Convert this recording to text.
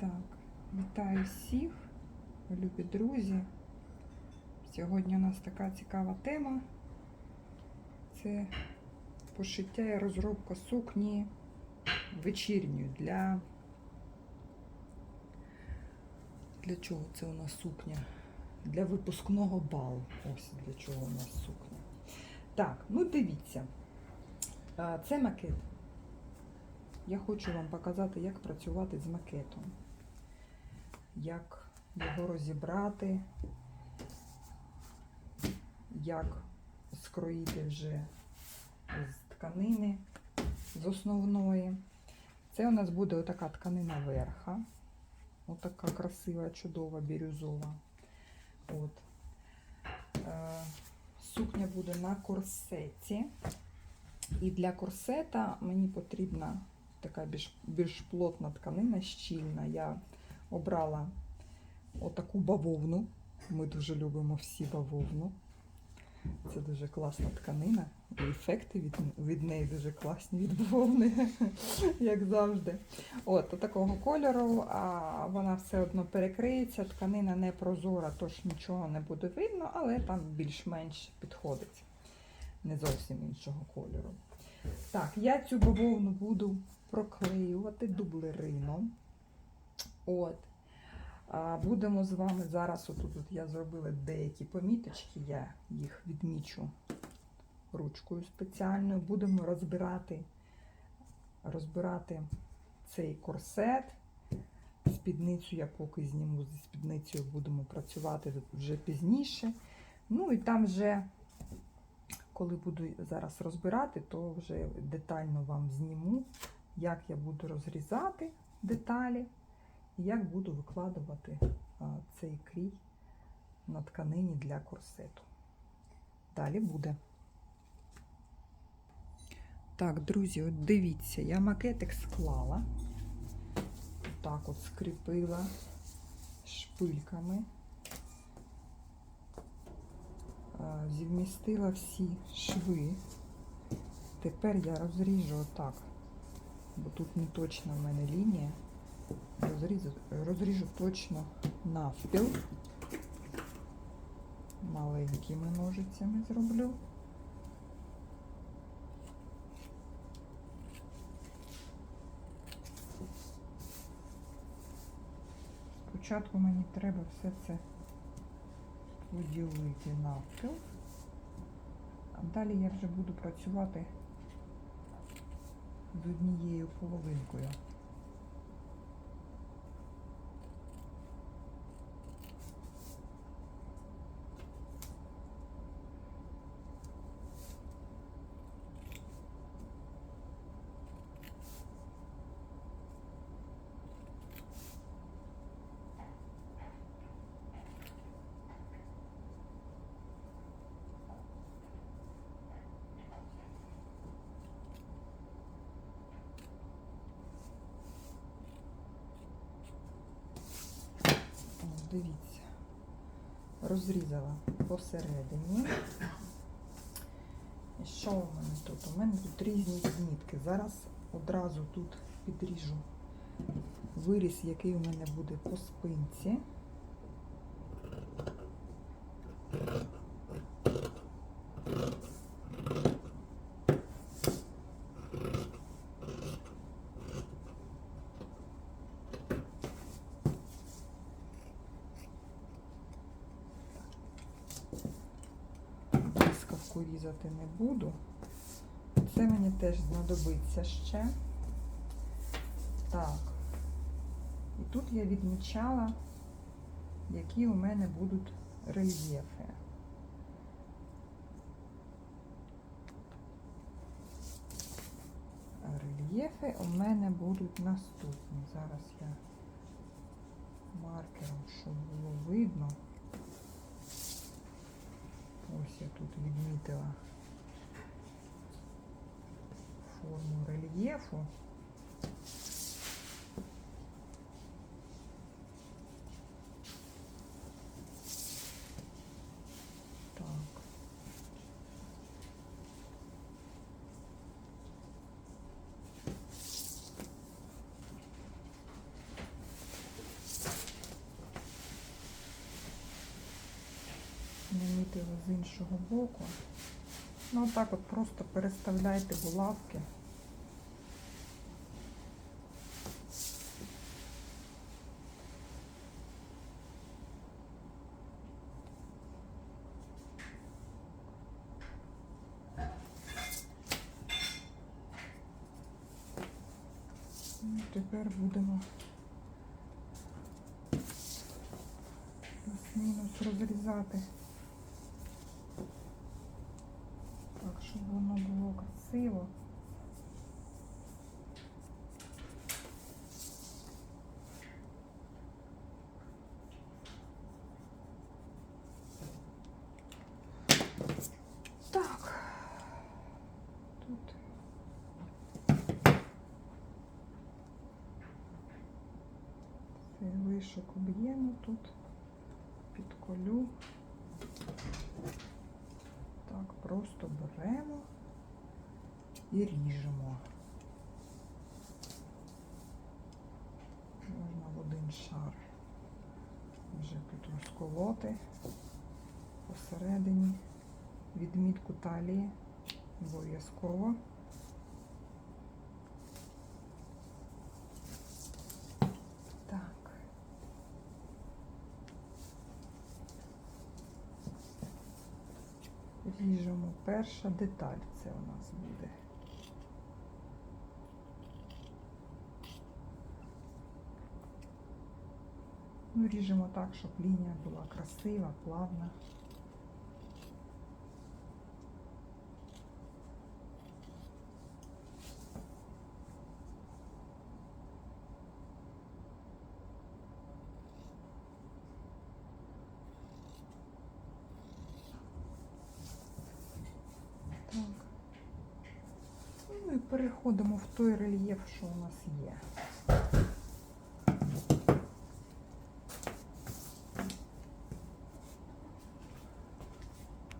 Так, вітаю всіх, любі друзі. Сьогодні у нас така цікава тема. Це пошиття і розробка сукні вечірньої для. Для чого це у нас сукня? Для випускного балу. Ось для чого у нас сукня. Так, ну дивіться. Це макет. Я хочу вам показати, як працювати з макетом, як його розібрати, як скроїти вже з тканини, з основної. Це у нас буде отака тканина верха. Отака красива, чудова, бірюзова. От. Е, Сукня буде на корсеті. І для корсета мені потрібна така більш, більш плотна тканина, щільна. Я обрала отаку бавовну. Ми дуже любимо всі бавовну. Це дуже класна тканина. І ефекти від, від неї дуже класні від бавовни, як завжди. От, такого кольору, а вона все одно перекриється. Тканина не прозора, тож нічого не буде видно, але там більш-менш підходить. Не зовсім іншого кольору. Так, я цю бавовну буду проклеювати дублерином. От. Будемо з вами зараз, отут от я зробила деякі поміточки, я їх відмічу ручкою спеціальною. Будемо розбирати, розбирати цей корсет. Спідницю я поки зніму зі спідницею будемо працювати вже пізніше. Ну і там вже коли буду зараз розбирати, то вже детально вам зніму, як я буду розрізати деталі як буду викладувати цей крій на тканині для корсету. Далі буде. Так, друзі, от дивіться, я макетик склала, так от скріпила шпильками. зівмістила всі шви. Тепер я розріжу отак, бо тут не точна в мене лінія. Розріжу, розріжу точно навпіл. Маленькими ножицями зроблю. Спочатку мені треба все це поділити навпіл. А далі я вже буду працювати з однією половинкою. Дивіться, розрізала посередині. І що у мене тут? У мене тут різні відмітки. Зараз одразу тут підріжу виріз, який у мене буде по спинці. Різати не буду. Це мені теж знадобиться ще. Так. І тут я відмічала, які у мене будуть рельєфи. Рельєфи у мене будуть наступні. Зараз я маркером, щоб було видно. Ось я тут відмітила форму рельєфу. Так. Його з іншого боку. Ну, отак от просто переставляйте булавки. Ну, Тепер будемо плюс-мінус розрізати. Так, щоб воно було красиво. Так. Тут. Цей вишок об'єму тут. Підколю. Так, просто беремо і ріжемо. Можна в один шар вже тут розколоти посередині відмітку талії обов'язково. Так. Ріжемо перша деталь, це у нас буде. Ну, ріжемо так, щоб лінія була красива, плавна. Так. Ну і переходимо в той рельєф, що у нас є.